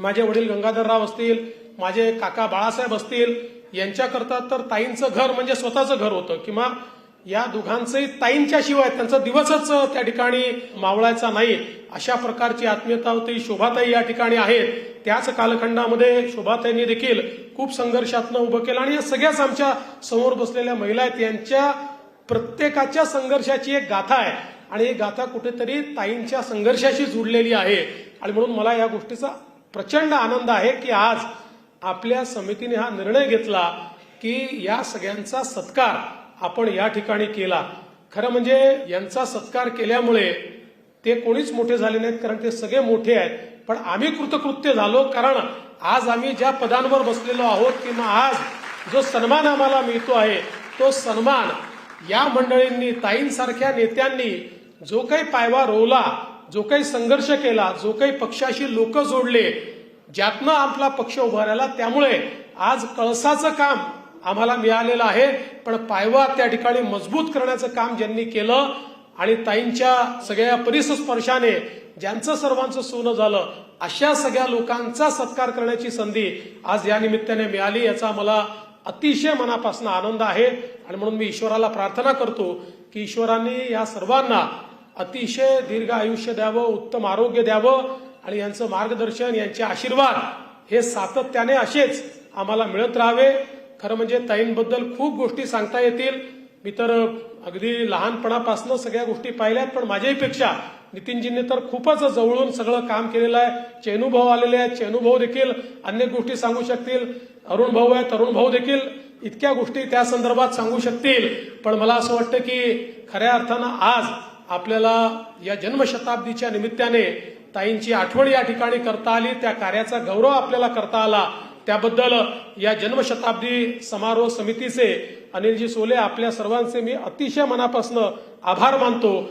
माझे वडील गंगाधरराव असतील माझे काका बाळासाहेब असतील यांच्याकरता तर ताईंचं घर म्हणजे स्वतःचं घर होतं. किंवा या दोघांचंही ताईंच्या शिवाय त्यांचा दिवसच त्या ठिकाणी मावळायचा नाही. अशा प्रकारची आत्मीयता होती. शोभाताई या ठिकाणी आहेत. त्याच कालखंडामध्ये शोभाताईंनी देखील खूप संघर्षातनं उभं केलं आणि या सगळ्याच आमच्यासमोर बसलेल्या महिला आहेत. यांच्या प्रत्येकाच्या संघर्षाची एक गाथा आहे. आणि ही गाथा कुठेतरी ताईंच्या संघर्षाशी जुडलेली आहे. आणि म्हणून मला या गोष्टीचा प्रचंड आनंद आहे की आज आपल्या समितीने हा निर्णय घेतला की या सगळ्यांचा सत्कार आपण या ठिकाणी केला. खरं म्हणजे यांचा सत्कार केल्यामुळे ते कोणीच मोठे झाले नाहीत कारण ते सगळे मोठे आहेत. पण आम्ही कृतकृत्य झालो कारण आज आम्ही ज्या पदांवर बसलेलो आहोत किंवा आज जो सन्मान आम्हाला मिळतो आहे तो सन्मान या मंडळींनी ताईंसारख्या नेत्यांनी जो काही पायवा रोवला जो काही संघर्ष केला जो काही पक्षाशी लोक जोडले ज्यातनं आपला पक्ष उभारायला त्यामुळे आज कळसाचं काम आम्हाला मिळालेलं आहे. पण पायवा त्या ठिकाणी मजबूत करण्याचं काम ज्यांनी केलं आणि ताईंच्या सगळ्या परिसस्पर्शाने ज्यांचं सर्वांचं सोनं झालं अशा सगळ्या लोकांचा सत्कार करण्याची संधी आज या निमित्ताने मिळाली याचा मला अतिशय मनापासून आनंद आहे. आणि म्हणून मी ईश्वराला प्रार्थना करतो की ईश्वरांनी या सर्वांना अतिशय दीर्घ आयुष्य द्यावं उत्तम आरोग्य द्यावं आणि यांचं मार्गदर्शन यांचे आशीर्वाद हे सातत्याने असेच आम्हाला मिळत राहावे. खरं म्हणजे ताईंबद्दल खूप गोष्टी सांगता येतील. मी तर अगदी लहानपणापासून सगळ्या गोष्टी पाहिल्यात पण माझ्याहीपेक्षा नितीनजींनी तर खूपच जवळून सगळं काम केलेलं आहे. चेनुभाऊ आलेले आहेत. चेनुभाऊ देखील अनेक गोष्टी सांगू शकतील. अरुण भाऊ आहे तरुण भाऊ देखील इतक्या गोष्टी त्या संदर्भात सांगू शकतील. पण मला असं वाटतं की खऱ्या अर्थानं आज आपल्याला या जन्मशताब्दीच्या निमित्ताने ताईंची आठवण या ठिकाणी करता आली त्या कार्याचा गौरव आपल्याला करता आला. त्याबद्दल या जन्मशताब्दी समारोह समितीचे अनिलजी सोले आपल्या सर्वांचे मी अतिशय मनापासून आभार मानतो.